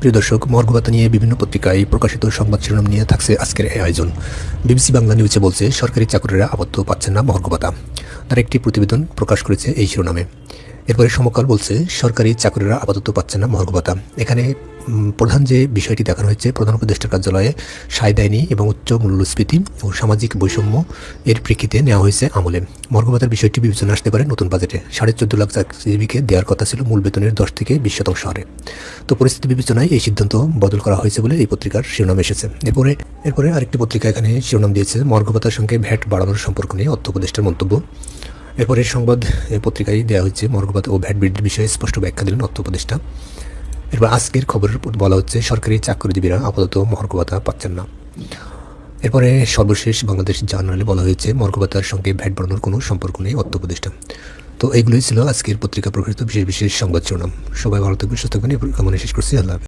প্রিয় দর্শক, মর্গবাতা নিয়ে বিভিন্ন পত্রিকায় প্রকাশিত সংবাদ শিরোনাম নিয়ে থাকছে আজকের এই আয়োজন। বিবিসি বাংলা নিউজে বলছে, সরকারি চাকরিরা আবদ্ধ পাচ্ছেন না মর্গবাতা। তার একটি প্রতিবেদন প্রকাশ করেছে এই শিরোনামে। এরপরে সমকাল বলছে, সরকারি চাকরিরা আপাতত পাচ্ছে না মর্গবাতা এখানে প্রধান যে বিষয়টি দেখানো হয়েছে, প্রধান উপদেষ্টার কার্যালয়ে সায় দেয়নি এবং উচ্চ মূল্যস্ফীতি ও সামাজিক বৈষম্য এর প্রেক্ষিতে নেওয়া হয়েছে আমলে। মর্গভাতার বিষয়টি বিবেচনা আসতে পারে নতুন বাজেটে। সাড়ে চোদ্দ লাখ চাকরিজীবীকে দেওয়ার কথা ছিল মূল বেতনের দশ থেকে বিশ শতাংশ হারে। তো পরিস্থিতি বিবেচনায় এই সিদ্ধান্ত বদল করা হয়েছে বলে এই পত্রিকার শিরোনাম এসেছে। এরপরে এরপরে আরেকটি পত্রিকা এখানে শিরোনাম দিয়েছে মর্গভাতার সঙ্গে ভ্যাট বাড়ানোর সম্পর্ক নিয়ে অর্থ উপদেষ্টার মন্তব্য। এরপরে সংবাদ পত্রিকায় দেওয়া হচ্ছে মর্গভাতা ও ভ্যাট বৃদ্ধির বিষয়ে স্পষ্ট ব্যাখ্যা দিলেন অর্থ উপদেষ্টা। এরপর আজকের খবরের বলা হচ্ছে, সরকারি চাকরিজীবীরা আপাতত মর্গভাতা পাচ্ছেন না। এরপরে সর্বশেষ বাংলাদেশ জার্নালে বলা হয়েছে মর্গভাতার সঙ্গে ভ্যাট বাড়ানোর কোনো সম্পর্ক নেই অর্থ উপদেষ্টা। তো এইগুলোই ছিল আজকের পত্রিকা প্রকাশিত। বিশেষ বিশেষ সংবাদ শিরোনাম। সবাই ভালো থাকবেন, সুস্থ থাকবেন, এই কামনা শেষ করছি। আল্লাহ।